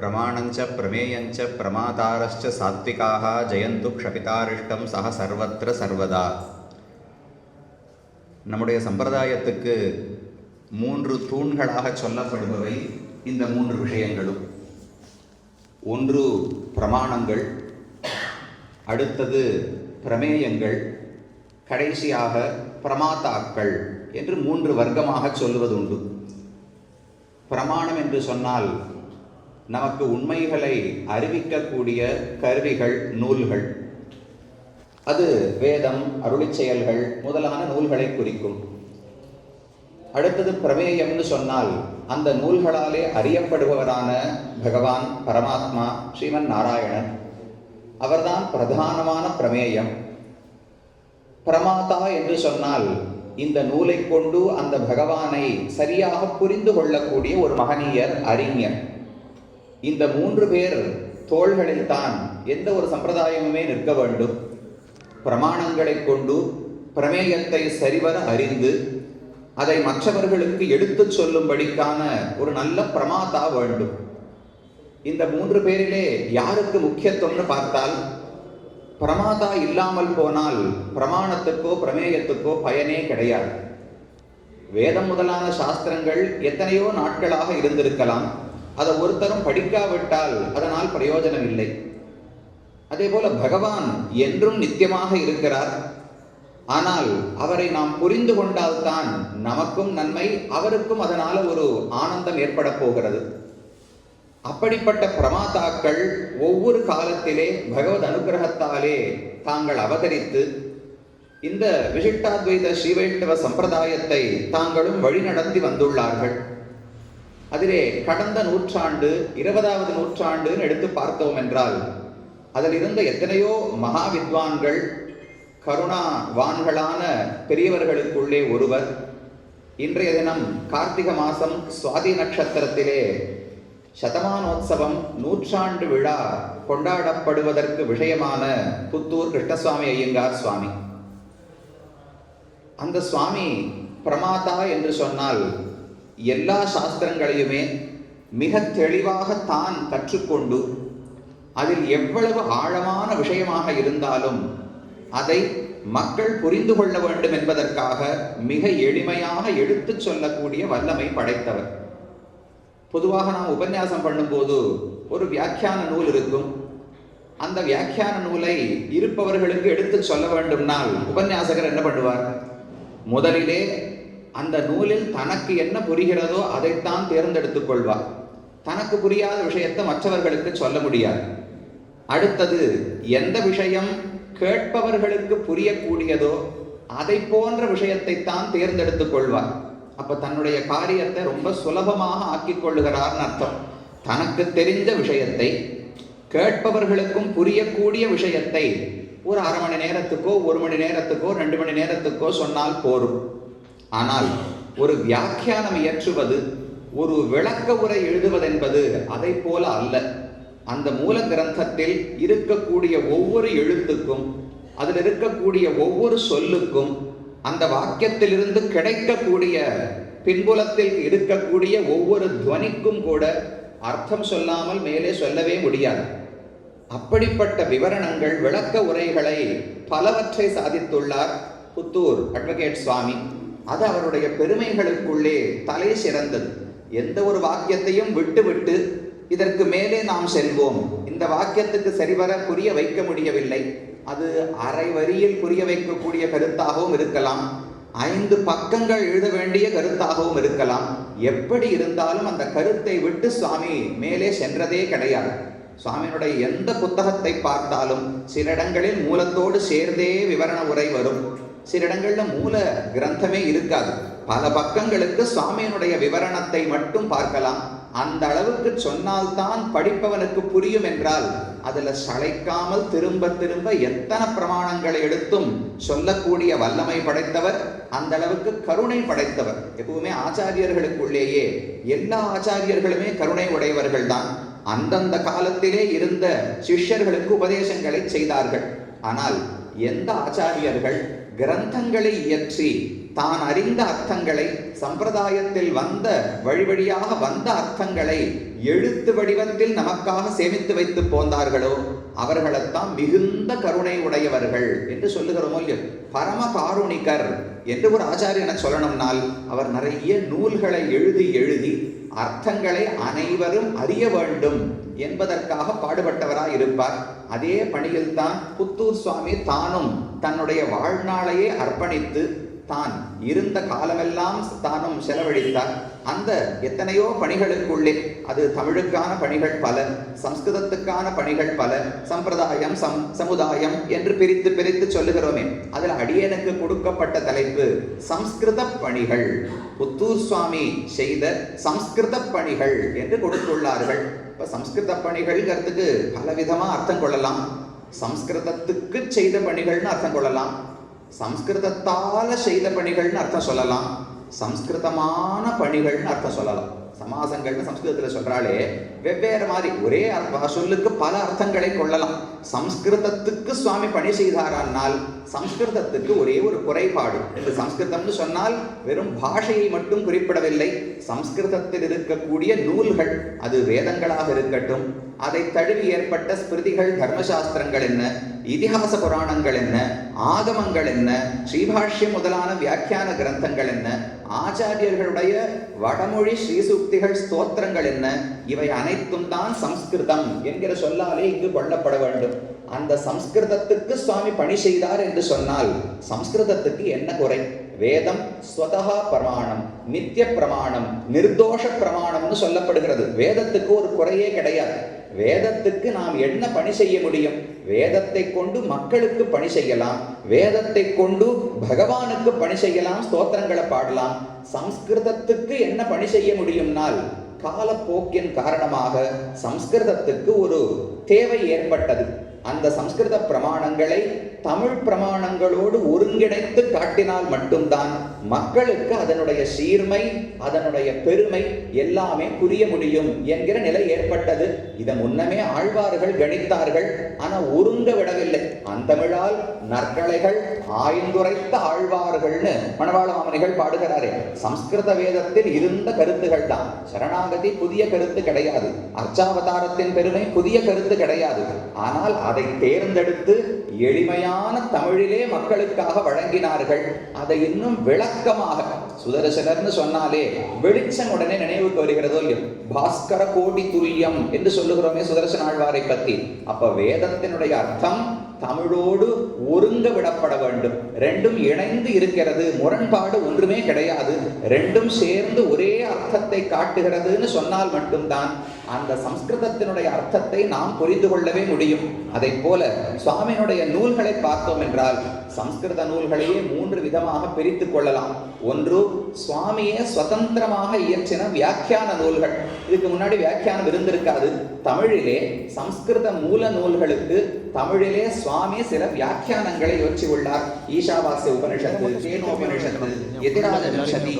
பிரமாணஞ்ச பிரமேயஞ்ச பிரமாதாரஸ்ச சாத்விகாக ஜெயந்து க்ஷபிதாரிஷ்டம் சக சர்வத்திர சர்வதா நம்முடைய சம்பிரதாயத்துக்கு மூன்று தூண்களாக சொல்லப்படுபவை இந்த மூன்று விஷயங்களும். ஒன்று பிரமாணங்கள் அடுத்தது பிரமேயங்கள் கடைசியாக பிரமாதாக்கள் என்று மூன்று வர்க்கமாக சொல்லுவதுண்டு பிரமாணம் என்று சொன்னால் நமக்கு உண்மைகளை அறிவிக்கக்கூடிய கருவிகள் நூல்கள். அது வேதம் அருளி செயல்கள் முதலான நூல்களை குறிக்கும். அடுத்தது பிரமேயம்னு சொன்னால் அந்த நூல்களாலே அறியப்படுபவரான பகவான் பரமாத்மா ஸ்ரீமன் நாராயணன். அவர்தான் பிரதானமான பிரமேயம். பிரமாதா என்று சொன்னால் இந்த நூலை கொண்டு அந்த பகவானை சரியாக புரிந்து கொள்ளக்கூடிய ஒரு மகனீயர் அறிஞர். இந்த மூன்று பேர் தோள்களில் தான் எந்த ஒரு சம்பிரதாயமுமே நிற்க வேண்டும். பிரமாணங்களை கொண்டு பிரமேயத்தை சரிவர அறிந்து அதை மற்றவர்களுக்கு எடுத்துச் சொல்லும்படிக்கான ஒரு நல்ல பிரமாதா வேண்டும். இந்த மூன்று பேரிலே யாருக்கு முக்கியத்துவம்னு பார்த்தால் பிரமாதா இல்லாமல் போனால் பிரமாணத்துக்கோ பிரமேயத்துக்கோ பயனே கிடையாது. வேதம் முதலான சாஸ்திரங்கள் எத்தனையோ நாட்களாக இருந்திருக்கலாம். அதை ஒருத்தரும் படிக்காவிட்டால் அதனால் பிரயோஜனம் இல்லை. அதே போல பகவான் என்றும் நித்தியமாக இருக்கிறார். ஆனால் அவரை நாம் புரிந்து கொண்டால்தான் நமக்கும் நன்மை அவருக்கும் அதனால ஒரு ஆனந்தம் ஏற்பட போகிறது. அப்படிப்பட்ட பிரமாதாக்கள் ஒவ்வொரு காலத்திலே பகவத் அனுகிரகத்தாலே தாங்கள் அவதரித்து இந்த விசிஷ்டாத்வைத ஸ்ரீவைஷ்ணவ சம்பிரதாயத்தை தாங்களும் வழிநடத்தி வந்துள்ளார்கள். அதிலே கடந்த நூற்றாண்டு இருபதாவது நூற்றாண்டுன்னு எடுத்து பார்த்தோம் என்றால் அதில் இருந்த எத்தனையோ மகா வித்வான்கள் கருணாவான்களான பெரியவர்களுக்குள்ளே ஒருவர் இன்றைய தினம் கார்த்திக மாதம் சுவாதி நட்சத்திரத்திலே சதமானோத்சவம் நூற்றாண்டு விழா கொண்டாடப்படுவதற்கு விஷயமான புத்தூர் கிருஷ்ணசுவாமி ஐயங்கார் சுவாமி. அந்த சுவாமி பிரமாதா என்று சொன்னால் எல்லா சாஸ்திரங்களையுமே மிக தெளிவாக தான் கற்றுக்கொண்டு அதில் எவ்வளவு ஆழமான விஷயமாக இருந்தாலும் அதை மக்கள் புரிந்து கொள்ள வேண்டும் என்பதற்காக மிக எளிமையாக எடுத்துச் சொல்லக்கூடிய வல்லமை படைத்தவர். பொதுவாக நாம் உபன்யாசம் பண்ணும்போது ஒரு வியாக்கியான நூல் இருக்கும். அந்த வியாக்கியான நூலை இருப்பவர்களுக்கு எடுத்து சொல்ல வேண்டும்னால் உபன்யாசகர் என்ன பண்ணுவார்? முதலிலே அந்த நூலில் தனக்கு என்ன புரிகிறதோ அதைத்தான் தேர்ந்தெடுத்துக் கொள்வார். தனக்கு புரியாத விஷயத்தை மற்றவர்களுக்கு சொல்ல முடியாது. அடுத்தது எந்த விஷயம் கேட்பவர்களுக்கு புரியக்கூடியதோ அதை போன்ற விஷயத்தை தான் தேர்ந்தெடுத்துக் கொள்வார். அப்ப தன்னுடைய காரியத்தை ரொம்ப சுலபமாக ஆக்கிக் கொள்ளுகிறார்னு அர்த்தம். தனக்கு தெரிந்த விஷயத்தை கேட்பவர்களுக்கும் புரியக்கூடிய விஷயத்தை ஒரு அரை மணி நேரத்துக்கோ ஒரு மணி நேரத்துக்கோ ரெண்டு மணி நேரத்துக்கோ சொன்னால் போரும். ஆனால் ஒரு வியாக்கியானம் இயற்றுவது ஒரு விளக்க உரை எழுதுவதென்பது அதை போல அல்ல. அந்த மூல கிரந்தத்தில் இருக்கக்கூடிய ஒவ்வொரு எழுத்துக்கும் அதில் இருக்கக்கூடிய ஒவ்வொரு சொல்லுக்கும் அந்த வாக்கியத்திலிருந்து கிடைக்கக்கூடிய பின்புலத்தில் இருக்கக்கூடிய ஒவ்வொரு துவனிக்கும் கூட அர்த்தம் சொல்லாமல் மேலே சொல்லவே முடியாது. அப்படிப்பட்ட விவரணங்கள் விளக்க உரைகளை பலவற்றை சாதித்துள்ளார் புத்தூர் அட்வொகேட் சுவாமி. அது அவருடைய பெருமைகளுக்குள்ளே தலை சிறந்தது. எந்த ஒரு வாக்கியத்தையும் விட்டு விட்டு இதற்கு மேலே நாம் செல்வோம். இந்த வாக்கியத்துக்கு சரிவர புரிய வைக்க முடியவில்லை. அது அரை வரியில் புரிய வைக்கக்கூடிய கருத்தாகவும் இருக்கலாம். ஐந்து பக்கங்கள் எழுத வேண்டிய கருத்தாகவும் இருக்கலாம். எப்படி இருந்தாலும் அந்த கருத்தை விட்டு சுவாமி மேலே சென்றதே கிடையாது. சுவாமியினுடைய எந்த புத்தகத்தை பார்த்தாலும் சில இடங்களில் மூலத்தோடு சேர்ந்தே விவரண உரை வரும். சில இடங்கள்ல மூல கிரந்தமே இருக்காது. பல பக்கங்களுக்கு சுவாமியினுடைய விவரணத்தை மட்டும் பார்க்கலாம். அந்த அளவுக்கு சொன்னால்தான் படிப்பவனுக்கு புரியும் என்றால் அதுல சளைக்காமல் திரும்ப திரும்ப எத்தனை பிரமாணங்களை எடுத்தும் சொல்லக்கூடிய வல்லமை படைத்தவர் அந்த அளவுக்கு கருணை படைத்தவர். எப்பவுமே ஆச்சாரியர்களுக்குள்ளேயே எல்லா ஆச்சாரியர்களுமே கருணை உடையவர்கள் தான். அந்தந்த காலத்திலே இருந்த சிஷ்யர்களுக்கு உபதேசங்களை செய்தார்கள். ஆனால் எந்த ஆச்சாரியர்கள் கிரந்தங்களை இயற்றி தான் அறிந்த அர்த்தங்களை சம்பிரதாயத்தில் வந்த வழி வழியாக வந்த அர்த்தங்களை எழுத்து வடிவத்தில் நமக்காக சேமித்து வைத்து போந்தார்களோ அவர்களைத்தான் மிகுந்த கருணை உடையவர்கள் என்று சொல்லுகிறோமோ இல்லையோ? பரம காருணிகர் என்று ஒரு ஆச்சாரியனை சொல்லணும்னால் அவர் நிறைய நூல்களை எழுதி எழுதி அர்த்தங்களை அனைவரும் அறிய வேண்டும் என்பதற்காக பாடுபட்டவராய் இருப்பார் அதே பணியில்தான் புத்தூர் சுவாமி தானும் தன்னுடைய வாழ்நாளையே அர்ப்பணித்து தான் இருந்த காலமெல்லாம் தானும் செலவழித்தார். அந்த எத்தனையோ பணிகளுக்குள்ளே அது தமிழுக்கான பணிகள் பல சம்ஸ்கிருதத்துக்கான பணிகள் பல சம்பிரதாயம் சம் சமுதாயம் என்று பிரித்து பிரித்து சொல்லுகிறோமே. அதில் அடியனுக்கு கொடுக்கப்பட்ட தலைப்பு சம்ஸ்கிருத பணிகள். புத்தூர் சுவாமி செய்த சம்ஸ்கிருத பணிகள் என்று கொடுத்துள்ளார்கள். இப்போ சம்ஸ்கிருத பணிகள்ங்கிறதுக்கு பலவிதமாக அர்த்தம் கொள்ளலாம். சம்ஸ்கிருதத்துக்கு செய்த பணிகள்னு அர்த்தம் கொள்ளலாம். சம்ஸ்கிருதத்தால செய்த பணிகள்னு அர்த்தம் சொல்லலாம். சம்ஸ்கிருதமான பணிகள்னு அர்த்தம் சொல்லலாம். சமாசங்கள்னு சம்ஸ்கிருதத்தில் சொல்கிறாலே வெவ்வேறு மாதிரி ஒரே சொல்லுக்கு பல அர்த்தங்களை கொள்ளலாம். சம்ஸ்கிருதத்துக்கு சுவாமி பணி செய்தாரானால் சம்ஸ்கிருதத்துக்கு ஒரே ஒரு குறைபாடு. என்று சம்ஸ்கிருதம்னு சொன்னால் வெறும் பாஷையை மட்டும் குறிப்பிடவில்லை. சம்ஸ்கிருதத்தில் இருக்கக்கூடிய நூல்கள் அது வேதங்களாக இருக்கட்டும் அதை தழுவி ஏற்பட்ட ஸ்மிருதிகள் தர்மசாஸ்திரங்கள் என்ன? இதிகாச புராணங்கள் என்ன ஆகமங்கள் என்ன ஸ்ரீபாஷ்யம் முதலான வியாக்கியான கிரந்தங்கள் என்ன ஆச்சாரியர்களுடைய வடமொழி ஸ்ரீசூக்திகள் ஸ்தோத்திரங்கள் என்ன இவை அனைத்தும் தான் சம்ஸ்கிருதம் என்கிற சொல்லாலே இங்கு கொள்ளப்பட வேண்டும். அந்த சம்ஸ்கிருதத்துக்கு சுவாமி பணி செய்தார் என்று சொன்னால் சம்ஸ்கிருதத்துக்கு என்ன குறை? வேதம் ஸ்வதா பிரமாணம் நித்திய பிரமாணம் நிர்தோஷ பிரமாணம்னு சொல்லப்படுகிறது. வேதத்துக்கு ஒரு குறையே கிடையாது. வேதத்துக்கு நாம் என்ன பணி செய்ய முடியும்? வேதத்தை கொண்டு மக்களுக்கு பணி செய்யலாம். வேதத்தை கொண்டு பகவானுக்கு பணி செய்யலாம் ஸ்தோத்திரங்களை பாடலாம். சம்ஸ்கிருதத்துக்கு என்ன பணி செய்ய முடியும்னால் காலப்போக்கின் காரணமாக சம்ஸ்கிருதத்துக்கு ஒரு தேவை ஏற்பட்டது. அந்த சம்ஸ்கிருத பிரமாணங்களை தமிழ் பிரமாணங்களோடு ஒருங்கிணைத்து காட்டினால் மட்டும்தான் மக்களுக்கு அதனுடைய சீர்மை அதனுடைய பெருமை எல்லாமே புரிய முடியும் என்கிற நிலை ஏற்பட்டது. இதை முன்னமே ஆழ்வார்கள் கணித்தார்கள். ஆனா ஒருங்க விடவில்லை. அந்தமிழால் நற்கலைகள் ஆய்ந்துரைத்த ஆழ்வார்கள்னு மணவாள மாமனிகள் பாடுகிறாரே. சம்ஸ்கிருத வேதத்தில் இருந்த கருத்துகள் தான். சரணாகதி புதிய கருத்து கிடையாது. அர்ச்சாவதாரத்தின் பெருமை புதிய கருத்து கிடையாது. ஆனால் அதை தேர்ந்தெடுத்து எளிமையான தமிழிலே மக்களுக்காக வழங்கினார்கள். அதை இன்னும் விளக்கமாக சுதர்சனர்னு சொன்னாலே வெளிச்சம் உடனே நினைவுக்கு வருகிறதோ இல்லையோ? பாஸ்கர கோடி துல்லியம் என்று சொல்லுகிறோமே சுதர்சன ஆழ்வாரை பத்தி அப்ப வேதத்தினுடைய அர்த்தம் தமிழோடு ஒருங்க விடப்பட வேண்டும். ரெண்டும் இணைந்து இருக்கிறது முரண்பாடு ஒன்றுமே கிடையாது. ரெண்டும் சேர்ந்து ஒரே அர்த்தத்தை காட்டுகிறதுன்னு சொன்னால் மட்டும்தான் அந்த சம்ஸ்கிருதத்தினுடைய அர்த்தத்தை நாம் புரிந்து கொள்ளவே முடியும். அதை போல சுவாமியினுடைய நூல்களை பார்த்தோம் என்றால் சம்ஸ்கிருத நூல்களையே மூன்று விதமாக பிரித்து கொள்ளலாம். ஒன்று சுவாமியே சுதந்திரமாக இயற்றின வியாக்கியான நூல்கள். இதுக்கு முன்னாடி வியாக்கியானம் இருந்திருக்காது. தமிழிலே சம்ஸ்கிருத மூல நூல்களுக்கு தமிழிலே சுவாமி சில வியாக்கியானங்களை இயற்றி உள்ளார். ஈஷாவாசிய உபனிஷத்து கேனோபனிஷத்து எதிராஜ விம்சதி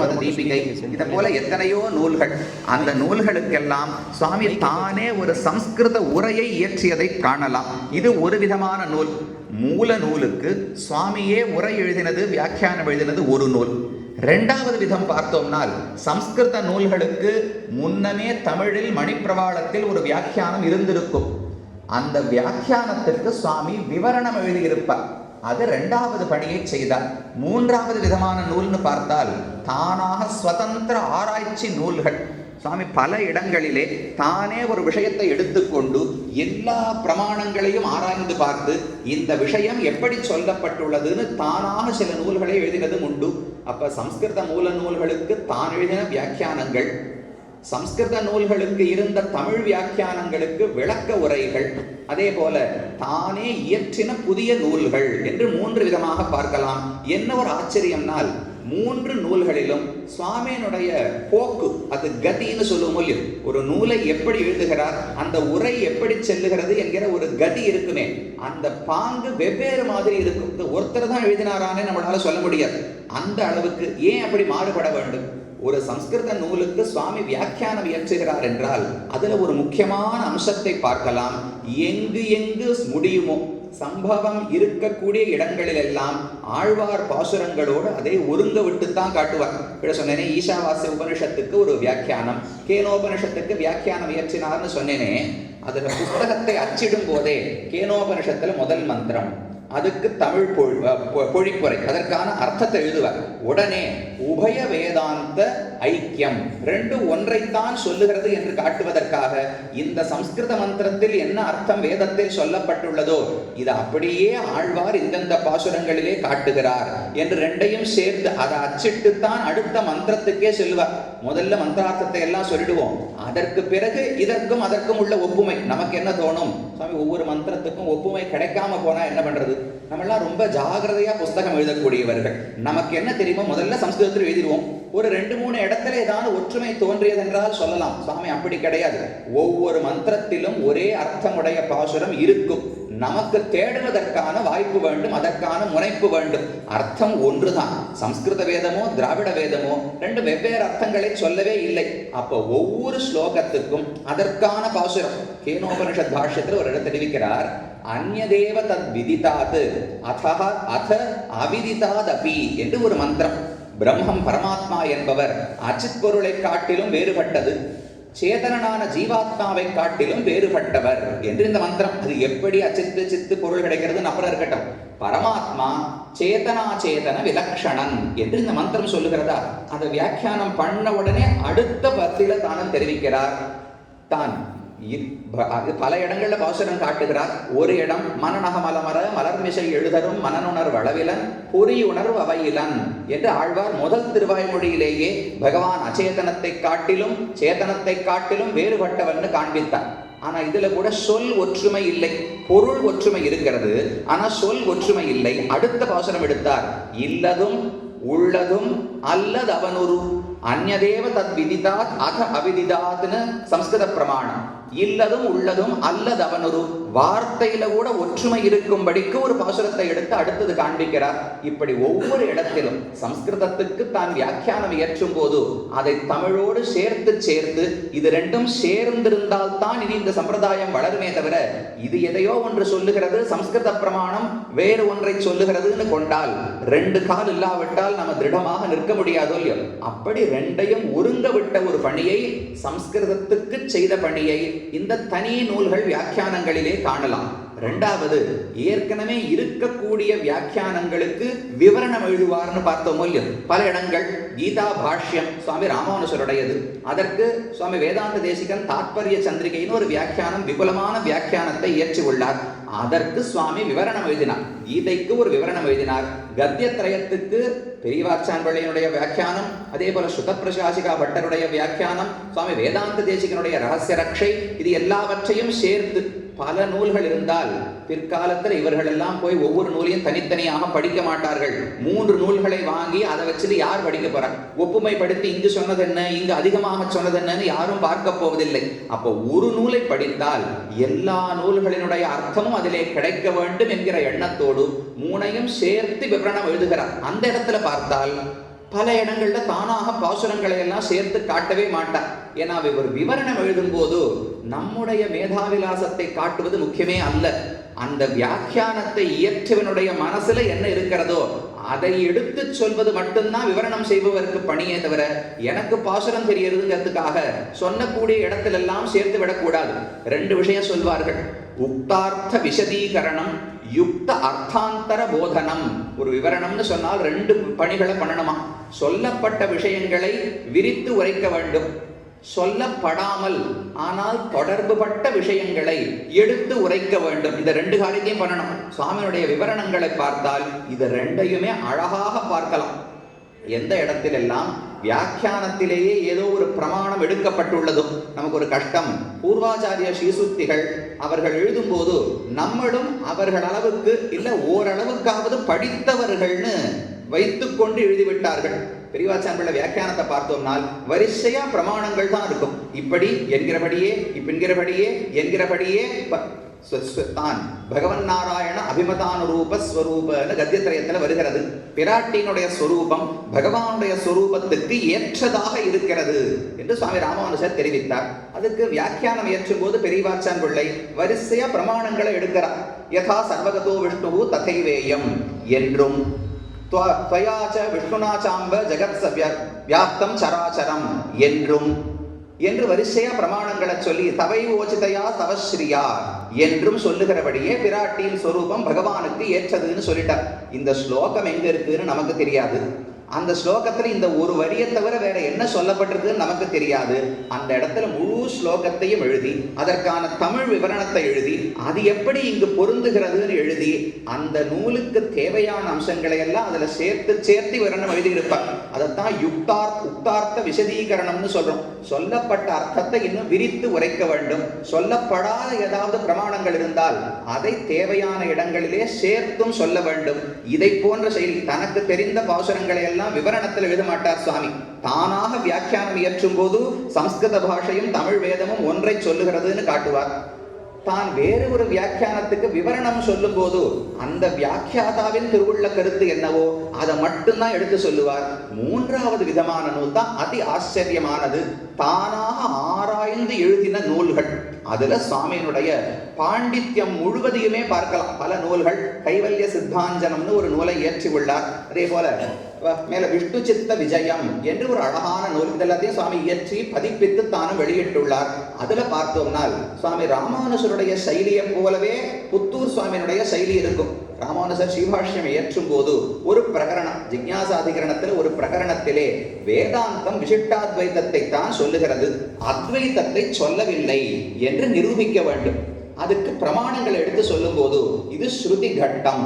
மத தீபிகை இதை போல எத்தனையோ நூல்கள். அந்த நூல்களுக்கெல்லாம் சுவாமி தானே ஒரு சம்ஸ்கிருத உரையை இயற்றியதை காணலாம். இது ஒரு விதமான நூல். மூல நூலுக்கு சுவாமியே உரை எழுதினது வியாக்கியானம் எழுதினது ஒரு நூல். ரெண்டாவது விதம் பார்த்தோம்னால் சம்ஸ்கிருத நூல்களுக்கு முன்னமே தமிழில் மணிப்பிரவாளத்தில் ஒரு வியாக்கியானம் இருந்திருக்கும். அந்த வியாக்கியானத்திற்கு சுவாமி விவரணம் எழுதியிருப்பார். அது ரெண்டாவது பணியை செய்தார். மூன்றாவது விதமான நூல்னு பார்த்தால் தானாக சுதந்திர ஆராய்ச்சி நூல்கள். சுவாமி பல இடங்களிலே தானே ஒரு விஷயத்தை எடுத்துக்கொண்டு எல்லா பிரமாணங்களையும் ஆராய்ந்து பார்த்து இந்த விஷயம் எப்படி சொல்லப்பட்டுள்ளதுன்னு தானாக சில நூல்களை எழுதினதும் உண்டு. அப்ப சம்ஸ்கிருத மூல நூல்களுக்கு தான் எழுதின வியாக்கியானங்கள் சம்ஸ்கிருத நூல்களுக்கு இருந்த தமிழ் வியாக்கியானங்களுக்கு விளக்க உரைகள் அதே போல தானே இயற்றின புதிய நூல்கள் என்று மூன்று விதமாக பார்க்கலாம். என்ன ஒரு ஆச்சரியம்னால் மூன்று நூல்களிலும் சுவாமியினுடைய போக்கு அது கதின்னு சொல்லுவோம் இல்லையோ? ஒரு நூலை எப்படி எழுதுகிறார் அந்த உரை எப்படி செல்லுகிறது என்கிற ஒரு கதி இருக்குமே. அந்த பாங்கு வெவ்வேறு மாதிரி இருக்கும். இந்த ஒருத்தர் தான் எழுதினாரானே நம்மளால சொல்ல முடியாது. அந்த அளவுக்கு ஏன் அப்படி மாறுபட வேண்டும்? ஒரு சம்ஸ்கிருத நூலுக்கு சுவாமி வியாக்கியானம் இயற்றுகிறார் என்றால் அதுல ஒரு முக்கியமான அம்சத்தை பார்க்கலாம். எங்கு எங்கு முடியுமோ சம்பவம் இருக்கக்கூடிய இடங்களிலெல்லாம் ஆழ்வார் பாசுரங்களோடு அதை ஒருங்க விட்டுத்தான் காட்டுவார். இப்படி சொன்னேனே ஈஷாவாசிய உபனிஷத்துக்கு ஒரு வியாக்கியானம். கேனோபனிஷத்துக்கு வியாக்கியானம் இயற்றினார்னு சொன்னேனே அதில் புஸ்தகத்தை அச்சிடும் போதே கேனோபனிஷத்தில் முதல் மந்திரம் அதுக்கு தமிழ் பொழி பொழிப்புரை அதற்கான அர்த்தத்தை எழுதுவார். உடனே உபய வேதாந்த ஐக்கியம். ரெண்டு ஒன்றைத்தான் சொல்லுகிறது என்று காட்டுவதற்காக இந்த சம்ஸ்கிருத மந்திரத்தில் என்ன அர்த்தம் வேதத்தில் சொல்லப்பட்டுள்ளதோ இது அப்படியே ஆழ்வார் இந்தந்த பாசுரங்களிலே காட்டுகிறார் என்று ரெண்டையும் சேர்த்து அதை அச்சிட்டுத்தான் அடுத்த மந்திரத்துக்கே செல்வார். முதல்ல மந்திரார்த்தத்தை எல்லாம் சொல்லிடுவோம். அதற்கு பிறகு இதற்கும் அதற்கும் உள்ள ஒப்புமை. நமக்கு என்ன தோணும்? சுவாமி ஒவ்வொரு மந்திரத்துக்கும் ஒப்புமை கிடைக்காம போனா என்ன பண்றது? நம்மெல்லாம் ரொம்ப ஜாகிரதையா புஸ்தகம் எழுதக்கூடியவர்கள். நமக்கு என்ன தெரியுமோ முதல்ல சம்ஸ்கிருதத்தில் எழுதிடுவோம். ஒரு ரெண்டு மூணு இடத்துல ஏதாவது ஒற்றுமை தோன்றியதென்றால் சொல்லலாம். சுவாமி அப்படி கிடையாது. ஒவ்வொரு மந்திரத்திலும் ஒரே அர்த்தமுடைய பாசுரம் இருக்கும். நமக்கு தேடுவதற்கான வாய்ப்பு வேண்டும் அதற்கான முனைப்பு வேண்டும். அர்த்தம் ஒன்றுதான். சம்ஸ்கிருத வேதமோ திராவிட வேதமோ ரெண்டு வெவ்வேறு அர்த்தங்களை சொல்லவே இல்லை. அப்போ ஒவ்வொரு ஸ்லோகத்துக்கும் அதற்கான பாசுரம். கேனோபனிஷத் பாஷ்யத்தில் ஒரு இடம் தெரிவிக்கிறார். அந்நதேவ தத் விதித்தாது அதஹ அத அவிதிதாதபி என்று ஒரு மந்திரம். பிரம்மம் பரமாத்மா என்பவர் அச்சித் பொருளை காட்டிலும் வேறுபட்டது. சேதனனான ஜீவாத்மாவை காட்டிலும் வேறுபட்டவர் என்று இந்த மந்திரம். அது எப்படி அச்சித்து சித்து பொருள் கிடைக்கிறது அப்புறம் இருக்கட்டும். பரமாத்மா சேதனா சேதன விலக்ஷணன் என்று இந்த மந்திரம் சொல்லுகிறதா? அதை வியாக்கியானம் பண்ண உடனே அடுத்த பத்தில தானும் தெரிவிக்கிறார். தான். பல இடங்களில் பாசுரம் காட்டுகிறார். ஒரு இடம் மனநக மலமர மலர்மிசை எழுதரும் மனனுணர் வளவிலன் பொறியுணர்வு அவையிலன் என்று ஆழ்வார் முதல் திருவாய்மொழியிலேயே பகவான் அச்சேதனத்தை காட்டிலும் சேதனத்தை காட்டிலும் வேறுபட்டவன்னு காண்பித்தார். ஆனா இதுல கூட சொல் ஒற்றுமை இல்லை பொருள் ஒற்றுமை இருக்கிறது. ஆனா சொல் ஒற்றுமை இல்லை. அடுத்த பாசனம் எடுத்தார் இல்லதும் உள்ளதும் அல்லது அவனொரு அந்நதேவ தத் விதிதாத் அத அவிதிதாத்னு சம்ஸ்கிருத பிரமாணம். இல்லதும் உள்ளதும் அல்லது அவனொரு வார்த்தையில கூட ஒற்றுமை இருக்கும்படிக்கு ஒரு பாசுரத்தை எடுத்து அடுத்தது காண்பிக்கிறார். இப்படி ஒவ்வொரு இடத்திலும் சம்ஸ்கிருதத்துக்கு தான் வியாக்கியானம் இயற்றும் போது அதை தமிழோடு சேர்த்து சேர்த்து இது ரெண்டும் சேர்ந்திருந்தால் தான் இனி இந்த சம்பிரதாயம் வளருமே தவிர இது எதையோ ஒன்று சொல்லுகிறது சம்ஸ்கிருத பிரமாணம் வேறு ஒன்றை சொல்லுகிறதுன்னு கொண்டால் ரெண்டு கால் இல்லாவிட்டால் நம்ம திருடமாக நிற்க முடியாதோ இல்லையோ? அப்படி ரெண்டையும் ஒருங்க விட்ட ஒரு பணியை சம்ஸ்கிருதத்துக்கு செய்த பணியை இந்த தனி நூல்கள் வியாக்கியானங்களிலே காணலாம். ரெண்டாவது ஏற்கனவே இருக்கக்கூடிய வியாக்கியானங்களுக்கு விவரணம் எழுதுவார்னு பார்த்தோம் இல்லையோ? பல இடங்கள் கீதா பாஷ்யம் சுவாமி ராமானுசருடையது அதற்கு சுவாமி வேதாந்த தேசிகன் தாத்பரிய சந்திரிகைன்னு ஒரு வியாக்கியானம் விபுலமான வியாக்கியானத்தை இயற்றி உள்ளார் அதற்கு சுவாமி விவரணம் எழுதினார். கீதைக்கு ஒரு விவரணம் எழுதினார். கத்தியத்ரயத்துக்கு பெரியவாச்சான் பிள்ளையினுடைய வியாக்கியானம் அதே போல சுத பிரசாசிகா பட்டருடைய வியாக்கியானம் சுவாமி வேதாந்த தேசிகனுடைய ரகசிய ரக்ஷை இது எல்லாவற்றையும் சேர்த்து பல நூல்கள் இருந்தால் பிற்காலத்தில் இவர்கள் எல்லாம் போய் ஒவ்வொரு நூலையும் தனித்தனியாக படிக்க மாட்டார்கள். மூன்று நூல்களை வாங்கி அதை வச்சுட்டு யார் படிக்க போறாங்க ஒப்புமைப்படுத்தி இங்கு சொன்னது என்ன இங்கு அதிகமாக சொன்னது என்னன்னு யாரும் பார்க்க போவதில்லை. அப்போ ஒரு நூலை படித்தால் எல்லா நூல்களினுடைய அர்த்தமும் அதிலே கிடைக்க வேண்டும் என்கிற எண்ணத்தோடு மூனையும் சேர்த்து விவரணம் எழுதுகிறார். அந்த இடத்துல பார்த்தால் பல இடங்கள்ல தானாக பாசுரங்களை எல்லாம் சேர்த்து காட்டவே மாட்டார். ஏன்னா இவர் விவரணம் எழுதும்போது நம்முடைய மேதாவிலாசத்தை காட்டுவது முக்கியமே அல்ல. அந்த வியாக்கியானத்தை இயற்றவனுடைய மனசுல என்ன இருக்கிறதோ அதை எடுத்து சொல்வது மட்டும்தான் விவரணம் செய்பவருக்கு பணியே தவிர எனக்கு பாசுரம் தெரியறதுங்கிறதுக்காக சொன்னக்கூடிய இடத்துல எல்லாம் சேர்த்து விடக்கூடாது. ரெண்டு விஷயம் சொல்வார்கள். உக்தார்த்த விசதீகரணம் யுக்த அர்த்தாந்தர போதனம். ஒரு விவரணம்னு சொன்னால் ரெண்டு பணிகளை பண்ணணுமா? சொல்லப்பட்ட விஷயங்களை விரித்து உரைக்க வேண்டும். சொல்லப்படாமல் ஆனால் தொடர்புபட்ட விஷயங்களை எடுத்து உரைக்க வேண்டும். இந்த ரெண்டு காரியத்தையும் பண்ணணும். சுவாமியினுடைய விவரணங்களை பார்த்தால் இது ரெண்டையுமே அழகாக பார்க்கலாம். எந்த இடத்திலெல்லாம் வியாக்கியானத்திலேயே ஏதோ ஒரு பிரமாணம் எடுக்கப்பட்டுள்ளதும் நமக்கு ஒரு கஷ்டம். பூர்வாச்சாரிய ஸ்ரீசுத்திகள் அவர்கள் எழுதும்போது நம்மளும் அவர்கள் அளவுக்கு இல்லை ஓரளவுக்காவது படித்தவர்கள்னு வைத்துக்கொண்டு எழுதிவிட்டார்கள். பெரியவாச்சான் வியாக்கியானத்தை பார்த்தோம்னால் வரிசையா பிரமாணங்கள் தான் இருக்கும். இப்படி என்கிறபடியே இப்பென்கிறபடியே என்கிறபடியே தான். பகவன் நாராயண அபிமதானுரூப ஸ்வரூபன்னு கத்தியத்திரயத்தில் வருகிறது. பிராட்டியினுடைய ஸ்வரூபம் பகவானுடைய ஸ்வரூபத்துக்கு ஏற்றதாக இருக்கிறது என்று சுவாமி ராமானுஜர் தெரிவித்தார். அதுக்கு வியாக்கியானம் இயற்றும் போது பெரியவாச்சான் பிள்ளை வரிசையா பிரமாணங்களை எடுக்கிறார். யதா சர்வகதோ விஷ்ணுவு ததைவேயம் என்றும் துவயாச்ச விஷ்ணுனாச்சாம்ப ஜெகத் வியாப்தம் சராச்சரம் என்றும் என்று வரிசையா பிரமாணங்களை சொல்லி தவை ஓச்சிதையா தவஸ்ரீயா என்றும் சொல்லுகிறபடியே பிராட்டியின் சொரூபம் பகவானுக்கு ஏற்றதுன்னு சொல்லிட்டார். இந்த ஸ்லோகம் எங்க இருக்குன்னு நமக்கு தெரியாது. அந்த ஸ்லோகத்தில் இந்த ஒரு வரியை தவிர வேற என்ன சொல்லப்பட்டிருக்குன்னு நமக்கு தெரியாது. அந்த இடத்துல முழு ஸ்லோகத்தையும் எழுதி அதற்கான தமிழ் விவரணத்தை எழுதி அது எப்படி இங்கு பொருந்துகிறதுன்னு எழுதி அந்த நூலுக்கு தேவையான அம்சங்களை எல்லாம் அதில் சேர்த்து சேர்த்து விவரணம் எழுதியிருப்பார் அதைத்தான் யுக்தார் உக்தார்த்த விசதீகரணம்னு சொல்றோம். சொல்லப்பட்ட அர்த்தத்தை இன்னும் விரித்து உரைக்க வேண்டும். சொல்லப்படாத ஏதாவது பிரமாணங்கள் இருந்தால் அதை தேவையான இடங்களிலே சேர்த்தும் சொல்ல வேண்டும். இதை போன்ற செயல் தனக்கு தெரிந்த பாசுரங்களை எல்லாம் எல்லாம் விவரணத்தில் எழுத மாட்டார் சுவாமி. தானாக வியாக்கியானம் இயற்றும் போது சம்ஸ்கிருத பாஷையும் தமிழ் வேதமும் ஒன்றை சொல்லுகிறதுன்னு காட்டுவார். தான் வேறு ஒரு வியாக்கியானத்துக்கு விவரணம் சொல்லும் போது அந்த வியாக்கியாதாவின் திருவுள்ள கருத்து என்னவோ அதை மட்டும்தான் எடுத்து சொல்லுவார். மூன்றாவது விதமான நூல் தான் அதி ஆச்சரியமானது. தானாக ஆராய்ந்து எழுதின நூல்கள். அதுல சுவாமியினுடைய பாண்டித்யம் முழுவதையுமே பார்க்கலாம். பல நூல்கள் கைவல்ய சித்தாஞ்சனம்னு ஒரு நூலை இயற்றி உள்ளார். அதே போல மேல விஷ்ணு சித்த விஜயம் என்று ஒரு அழகான நூல். இதெல்லாத்தையும் சுவாமி இயற்றி பதிப்பித்து தானும் வெளியிட்டுள்ளார். அதுல பார்த்தோம்னால் சுவாமி ராமானுஜருடைய சைலியை போலவே புத்தூர் சுவாமியினுடைய சைலி இருக்கும். ராமானுஜர் ஸ்ரீபாஷ்யம் இயற்றும் போது ஒரு பிரகரணம் ஜிக்யாசாதிகரணத்தில் ஒரு பிரகரணத்திலே வேதாந்தம் விசிஷ்டாத்வைதத்தை தான் சொல்லுகிறது. அத்வைதத்தை சொல்லவில்லை என்று நிரூபிக்க வேண்டும். அதுக்கு பிரமாணங்கள் எடுத்து சொல்லும் போது இது ஸ்ருதி கட்டம்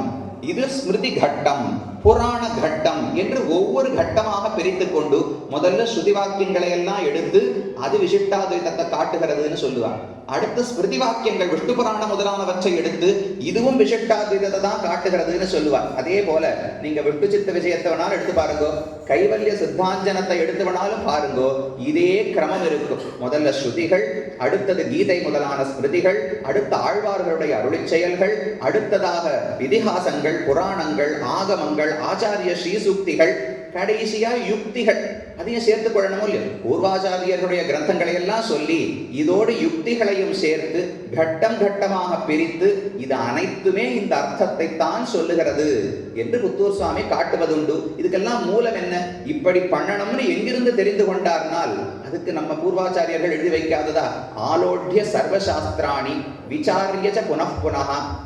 இது ஸ்மிருதி கட்டம் புராண கட்டம் என்று ஒவ்வொரு கட்டமாக பிரித்து கொண்டு முதல்ல ஸ்ருதி வாக்கியங்களை எல்லாம் எடுத்து அது விசிஷ்டாத்வைதத்தை காட்டுகிறதுன்னு சொல்லுவாங்க. அடுத்து ஸ்மிருதி வாக்கியங்கள் விஷ்ணு புராணம் முதலானவற்றை எடுத்து இதுவும் விசிஷ்டாத்வைதத்தை தான் காட்டுகிறதுன்னு சொல்லுவார் அதே போல நீங்க விட்டு சித்த விஷயத்தை வேணாலும் எடுத்து பாருங்க கைவல்ய சித்தாஞ்சனத்தை எடுத்து வேணாலும் பாருங்க இதே கிரமம் இருக்கும். முதல்ல ஸ்ருதிகள் அடுத்தது கீதை முதலான ஸ்மிருதிகள் அடுத்த ஆழ்வார்களுடைய அருளி செயல்கள் அடுத்ததாக இதிகாசங்கள் புராணங்கள் ஆகமங்கள் ஆச்சாரிய ஸ்ரீசுக்திகள் கடைசியா யுக்திகள். அதையும் சேர்த்து கொள்ளணும் இல்லையோ? பூர்வாச்சாரியர்களுடைய கிரந்தங்களை எல்லாம் சொல்லி இதோடு யுக்திகளையும் சேர்த்து கட்டம் கட்டமாக பிரித்து இது அனைத்துமே இந்த அர்த்தத்தை தான் சொல்லுகிறது என்று புத்தூர் சுவாமி காட்டுவதுண்டு. இதுக்கெல்லாம் மூலம் என்ன? இப்படி பண்ணணும்னு எங்கிருந்து தெரிந்து கொண்டார்னால் அதுக்கு நம்ம பூர்வாச்சாரியர்கள் எழுதி வைக்காததா? ஆலோட்ய சர்வசாஸ்திராணி விசாரிய ச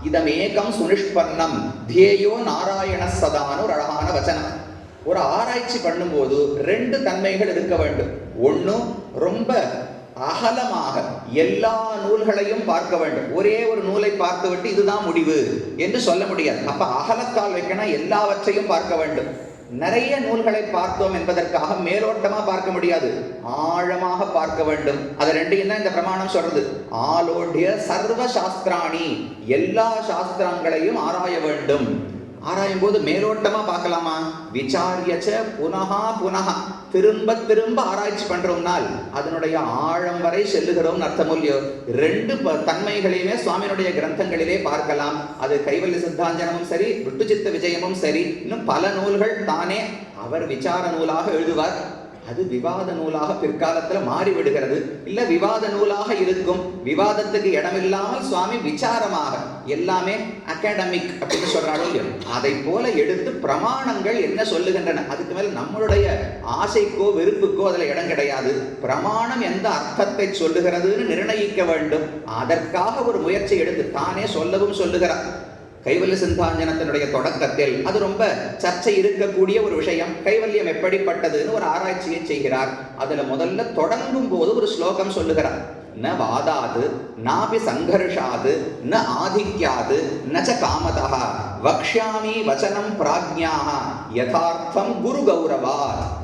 இதமேகம் சுனிஷ்பன்னம் தியேயோ நாராயண சதான்னு ஒரு அழகான வச்சனம் ஒரு ஆராய்ச்சி பண்ணும்போது ரெண்டு தன்மைகள் இருக்க வேண்டும். ஒன்றும் ரொம்ப அகலமாக எல்லா நூல்களையும் பார்க்க வேண்டும். ஒரே ஒரு நூலை பார்த்துவிட்டு இதுதான் முடிவு என்று சொல்ல முடியாது. அப்ப அகலத்தால் வைக்கணும் எல்லாவற்றையும் பார்க்க வேண்டும். நிறைய நூல்களை பார்த்தோம் என்பதற்காக மேலோட்டமா பார்க்க முடியாது. ஆழமாக பார்க்க வேண்டும். அது ரெண்டையும் தான் இந்த பிரமாணம் சொல்றது. ஆலோடிய சர்வ சாஸ்திராணி எல்லா சாஸ்திரங்களையும் ஆராய வேண்டும். ஆராயும் போது மேலோட்டமா பார்க்கலாமா? விசாரியச்ச புனகா புனகா. திரும்ப திரும்ப ஆராய்ச்சி பண்றோம்னால் அதனுடைய ஆழம் வரை செல்லுகிறோம் அர்த்தம் இல்லையோ ரெண்டு ப- தன்மைகளையுமே சுவாமியினுடைய கிரந்தங்களிலே பார்க்கலாம். அது கைவல்ய சித்தாஞ்சனமும் சரி விட்டுச்சித்த விஜயமும் சரி. இன்னும் பல நூல்கள் தானே. அவர் விசார நூலாக எழுதுவார். அது விவாத நூலாக பிற்காலத்தில் மாறிவிடுகிறது. இல்லை விவாத நூலாக இருக்கும். விவாதத்துக்கு இடமில்லாமல் சுவாமி விசாரமாக எல்லாமே அகாடமிக் அப்படின்னு சொல்றாங்க இல்லையோ. அதை போல எடுத்து பிரமாணங்கள் என்ன சொல்லுகின்றன? அதுக்கு மேல நம்மளுடைய ஆசைக்கோ வெறுப்புக்கோ அதில் இடம் கிடையாது. பிரமாணம் எந்த அர்த்தத்தை சொல்லுகிறதுன்னு நிர்ணயிக்க வேண்டும். அதற்காக ஒரு முயற்சி எடுத்து தானே சொல்லவும் சொல்லுகிறார். கைவல்ய சிந்தாஞ்சனத்தினுடைய தொடக்கத்தில் அது ரொம்ப சர்ச்சை இருக்கக்கூடிய ஒரு விஷயம். கைவல்யம் எப்படிப்பட்டதுன்னு ஒரு ஆராய்ச்சியை செய்கிறார். அதுல முதல்ல தொடங்கும் போது ஒரு ஸ்லோகம் சொல்லுகிறார். ந வாதாது நாபி சங்கர்ஷாது ந ஆதிக்யாது ந காமதா வக்ஷாமி வச்சனம் பிராஜ்ஞாः யதார்த்தம் குரு கௌரவா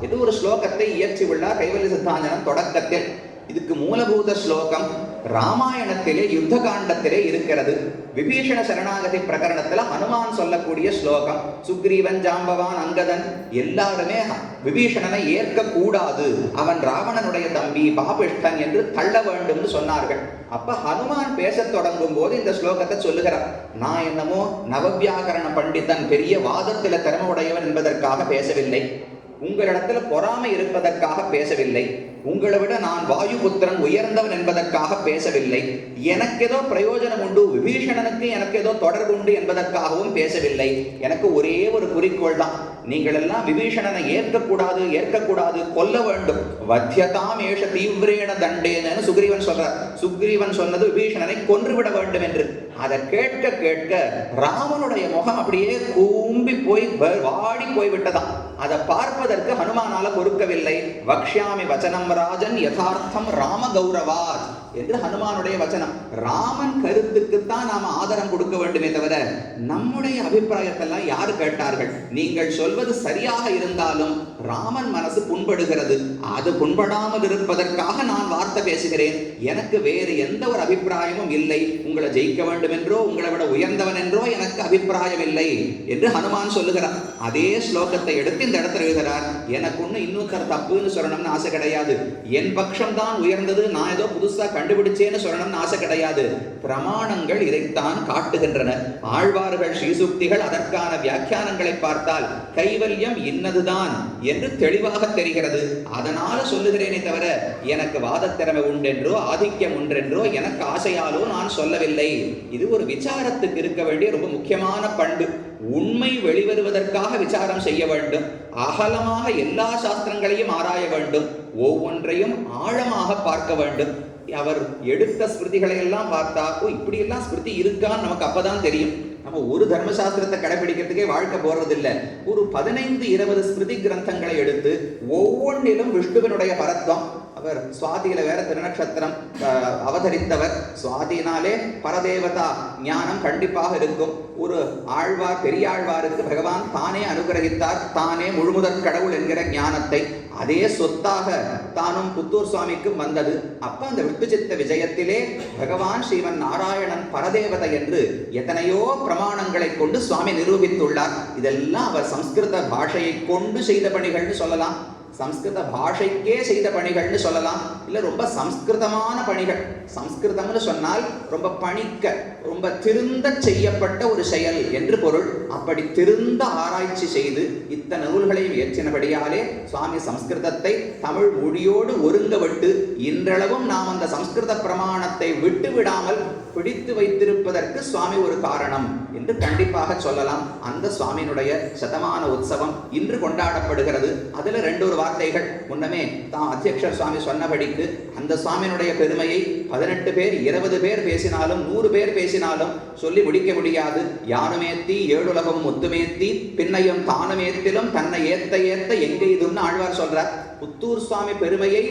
இது ஒரு ஸ்லோகத்தை இயற்றி உள்ளார் கைவல்ய சித்தாஞ்சனம் தொடக்கத்தில். இதுக்கு மூலபூத ஸ்லோகம். ராமாயணத்திலே யுத்த காண்டத்திலே இருக்கிறது. விபீஷண சரணாகதி பிரகரணத்துல ஹனுமான் சொல்லக்கூடிய ஸ்லோகம் சுக்ரீவன் ஜாம்பவான் அங்கதன் எல்லாருமே விபீஷணனை ஏற்க கூடாது அவன் ராவணனுடைய தம்பி பாபிஷ்டன் என்று தள்ள வேண்டும்னு சொன்னார்கள். அப்ப ஹனுமான் பேசத் தொடங்கும் போது இந்த ஸ்லோகத்தை சொல்லுகிறார். நான் என்னமோ நவவியாகரண பண்டிதன் பெரிய வாதத்தில திறமை உடையவன் என்பதற்காக பேசவில்லை. உங்களிடத்துல பொறாமை இருப்பதற்காக பேசவில்லை. உங்களை விட நான் வாயுபுத்திரன் உயர்ந்தவன் என்பதற்காக பேசவில்லை. எனக்கு ஏதோ பிரயோஜனம் உண்டு விபீஷணனுக்கு எனக்கு ஏதோ தொடர்பு உண்டு என்பதற்காகவும் பேசவில்லை. எனக்கு ஒரே ஒரு குறிக்கோள் தான். நீங்கள் எல்லாம் விபீஷணனை ஏற்கக்கூடாது ஏற்கக்கூடாது கொல்ல வேண்டும். வத்தியதாம் ஏஷ தீவிரேன தண்டேன்னு சுக்ரீவன் சொல்றார். சுக்ரீவன் சொன்னது விபீஷணனை கொன்றுவிட வேண்டும் என்று. அதை கேட்க கேட்க ராமனுடைய முகம் அப்படியே கூம்பி போய் வ- வாடி போய்விட்டதாம். அதை பார்ப்பதற்கு ஹனுமானால பொறுக்கவில்லை. வக்ஷாமி வச்சனம் ராஜன் யதார்த்தம் ராம கௌரவாத் என்று ஹனுமானுடைய வச்சனம். ராமன் கருத்துக்குத்தான் நாம ஆதரம் கொடுக்க வேண்டுமே தவிர நம்முடைய அபிப்பிராயத்தெல்லாம் யாரு கேட்டார்கள்? நீங்கள் சொல்வது சரியாக இருந்தாலும் ராமன் மனசு புண்படுகிறது. அது புண்படாமல் இருப்பதற்காக நான் வார்த்தை பேசுகிறேன். எனக்கு வேறு எந்த ஒரு அபிப்பிராயமும் இல்லை. உங்களை ஜெயிக்க வேண்டும் என்றோ உங்களை விட உயர்ந்தவன் என்றோ எனக்கு அபிப்பிராயம் இல்லை என்று ஹனுமான் சொல்லுகிறார் அதே ஸ்லோகத்தை எடுத்து இந்த இடத்துல எழுதுகிறார். எனக்கு ஒன்று இன்னொருத்தர் தப்புன்னு சொல்லணும்னு ஆசை கிடையாது. என் பட்சம் தான் உயர்ந்தது. நான் ஏதோ புதுசா கண்டுபிடிச்சேன்னு சொல்லணும்னு ஆசை கிடையாது. பிரமாணங்கள் இதைத்தான் காட்டுகின்றன. ஆழ்வார்கள் ஸ்ரீசுக்திகள் அதற்கான வியாக்கியானங்களை பார்த்தால் கைவல்யம் இன்னதுதான். என்று தெளிவாக தெரிகிறது. அதனால சொல்லுகிறேனே தவிர எனக்கு வாதத்திறமை உண்டென்றோ ஆதிக்கம் உண்டென்றோ எனக்கு ஆசையாலோ நான் சொல்லவில்லை. இது ஒரு விசாரத்துக்கு இருக்க வேண்டிய ரொம்ப முக்கியமான பண்பு. உண்மை வெளிவருவதற்காக விசாரம் செய்ய வேண்டும். அகலமாக எல்லா சாஸ்திரங்களையும் ஆராய வேண்டும். ஒவ்வொன்றையும் ஆழமாக பார்க்க வேண்டும். அவர் எடுத்த ஸ்மிருதிகளை எல்லாம் பார்த்தா ஓ இப்படி எல்லாம் ஸ்மிருதி இருக்கான்னு நமக்கு அப்பதான் தெரியும். நம்ம ஒரு தர்மசாஸ்திரத்தை கடைபிடிக்கிறதுக்கே வாழ்க்கை போறதில்லை. ஒரு பதினைந்து இருபது ஸ்மிருதி கிரந்தங்களை எடுத்து ஒவ்வொன்றிலும் விஷ்ணுவினுடைய பரத்வம் அவர் சுவாதியில வேற திருநட்சத்திரம் அவதரித்தவர். சுவாதினாலே பரதேவதா ஞானம் கண்டிப்பாக இருக்கும். ஒரு ஆழ்வார் பெரியாழ்வாருக்கு பகவான் தானே அனுகிரகித்தார் தானே முழுமுதற் கடவுள் என்கிற ஞானத்தை. அதே சொத்தாக தானும் புத்தூர் சுவாமிக்கும் வந்தது. அப்ப அந்த விட்டுச்சித்த விஜயத்திலே பகவான் ஸ்ரீமன் நாராயணன் பரதேவதை என்று எத்தனையோ பிரமாணங்களை கொண்டு சுவாமி நிரூபித்துள்ளார். இதெல்லாம் அவர் சம்ஸ்கிருத பாஷையை கொண்டு செய்த பணிகள்னு சொல்லலாம். சம்ஸ்கிருத பாஷைக்கே செய்த பணிகள்னு சொல்லலாம். இல்லை ரொம்ப சம்ஸ்கிருதமான பணிகள். சம்ஸ்கிருதம்னு சொன்னால் ரொம்ப பணிக்க ரொம்ப திருந்த செய்யப்பட்ட ஒரு செயல் என்று பொருள். அப்படி திருந்த ஆராய்ச்சி செய்து இத்தனை நூல்களையும் இயற்றினபடியாலே சுவாமி சம்ஸ்கிருதத்தை தமிழ் மொழியோடு ஒருங்கவிட்டு இன்றளவும் நாம் அந்த சம்ஸ்கிருத பிரமாணத்தை விட்டு விடாமல் பிடித்து வைத்திருப்பதற்கு சுவாமி ஒரு காரணம் என்று கண்டிப்பாக சொல்லலாம். அந்த சுவாமியினுடைய சதமான உற்சவம் இன்று கொண்டாடப்படுகிறது. அதில் ரெண்டு ஒரு வார்த்தைகள். முன்னமே தான் அத்தியக்ஷர் சுவாமி சொன்னபடிக்கு அந்த சுவாமியினுடைய பெருமையை பதினெட்டு பேர் இருபது பேர் பேசினாலும் நூறு பேர் பேசினாலும் சொல்லி முடிக்க முடியாது. யானுமேத்தி ஏழுலகம் ஒத்துமேத்தி பின்னையும் தானுமேத்திலும் தன்னை ஏத்த ஏத்த எங்க இதுன்னு ஆழ்வார் சொல்றார். புத்தூர் சுவாமி பெருமையை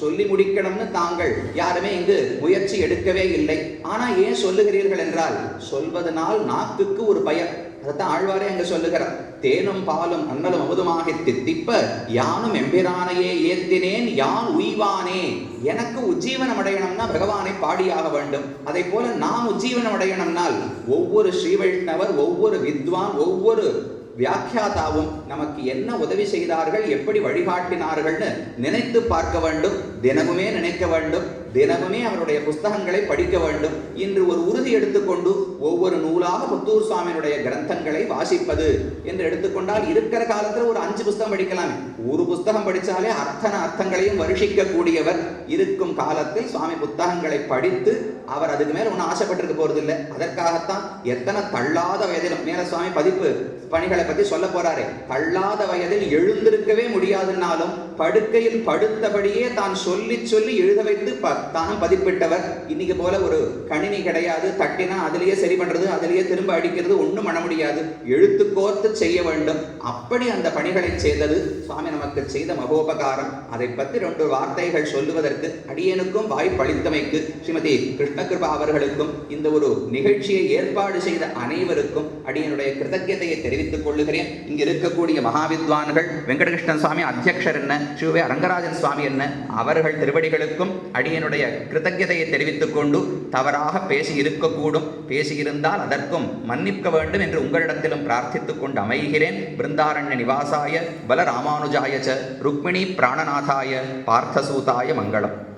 சொல்லி முடிக்கணும்னு தாங்கள் யாருமே இங்கு முயற்சி எடுக்கவே இல்லை. ஆனா ஏன் சொல்லுகிறீர்கள் என்றால் சொல்வதனால் நாக்குக்கு ஒரு பயம். அதைத்தான் ஆழ்வாரே அங்க சொல்லுகிறார். தேனும் பாலும் அன்னலும் அமுதமாக தித்திப்ப யானும் எம்பிரானையே ஏத்தினேன் யான் உய்வானே. எனக்கு உஜ்ஜீவனம் அடையணும்னா பகவானை பாடியாக வேண்டும். அதை போல நாம் உஜ்ஜீவனம் அடையணும்னால் ஒவ்வொரு ஸ்ரீ வைஷ்ணவர் ஒவ்வொரு வித்வான் ஒவ்வொரு வியாக்கியாதாவும் நமக்கு என்ன உதவி செய்தார்கள் எப்படி வழிகாட்டினார்கள்னு நினைத்து பார்க்க வேண்டும். தினமுமே நினைக்க வேண்டும். தினமுமே அவருடைய புஸ்தகங்களை படிக்க வேண்டும். என்று ஒரு உறுதி எடுத்துக்கொண்டு ஒவ்வொரு நூலாக புத்தூர் சுவாமியினுடைய கிரந்தங்களை வாசிப்பது என்று எடுத்துக்கொண்டால் இருக்கிற காலத்தில் ஒரு அஞ்சு புஸ்தகம் படிக்கலாம். ஒரு புஸ்தகம் படித்தாலே அர்த்தன அர்த்தங்களையும் வருஷிக்க கூடியவர் இருக்கும் காலத்தில் சுவாமி புத்தகங்களை படித்து அவர் அதுக்கு மேல ஒன்றும் ஆசைப்பட்டிருக்க போறது இல்லை அதற்காகத்தான் எத்தனை தள்ளாத வயதிலும் மேல சுவாமி பதிப்பு பணிகளை பத்தி சொல்ல போறாரு. தள்ளாத வயதில் எழுந்திருக்கவே முடியாதுன்னாலும் படுக்கையில் படுத்தபடியே தான் சொல்லி சொல்லி எழுத வைத்து ப- தானும் பதிப்பிட்டவர். இன்னைக்கு போல ஒரு கணினி கிடையாது. தட்டினா அதுலயே சரி பண்றது அதுலயே திரும்ப அடிக்கிறது ஒன்றும் பண்ண முடியாது. எழுத்து கோர்த்து செய்ய வேண்டும். அப்படி அந்த பணிகளை செய்தது சுவாமி நமக்கு செய்த மகோபகாரம். அதை பத்தி ரெண்டு வார்த்தைகள் சொல்லுவதற்கு அடியனுக்கும் வாய்ப்பளித்தமைக்கு. ஸ்ரீமதி கிருஷ்ணகிருபா அவர்களுக்கும் இந்த ஒரு நிகழ்ச்சியை ஏற்பாடு செய்த அனைவருக்கும் அடியனுடைய கிருதஜதையை தெரிவித்துக் கொள்ளுகிறேன். இங்க இருக்கக்கூடிய மகாவித்வான்கள் வெங்கடகிருஷ்ணன் சுவாமி அத்தியக்ஷர் என்ன ஸ்ரீவே அரங்கராஜன் சுவாமி என்ன அவர்கள் திருவடிகளுக்கும் அடியனுடைய கிருதஜதையை தெரிவித்துக் கொண்டு தவறாக பேசி இருக்கக்கூடும். பேசியிருந்தால் அதற்கும் மன்னிக்க வேண்டும் என்று உங்களிடத்திலும் பிரார்த்தித்துக் கொண்டு அமைகிறேன். பிருந்தாரண்ய நிவாசாய பல ராமானுஜாய ச ருக்மிணி பிராணநாதாய பார்த்தசூதாய மங்களம்.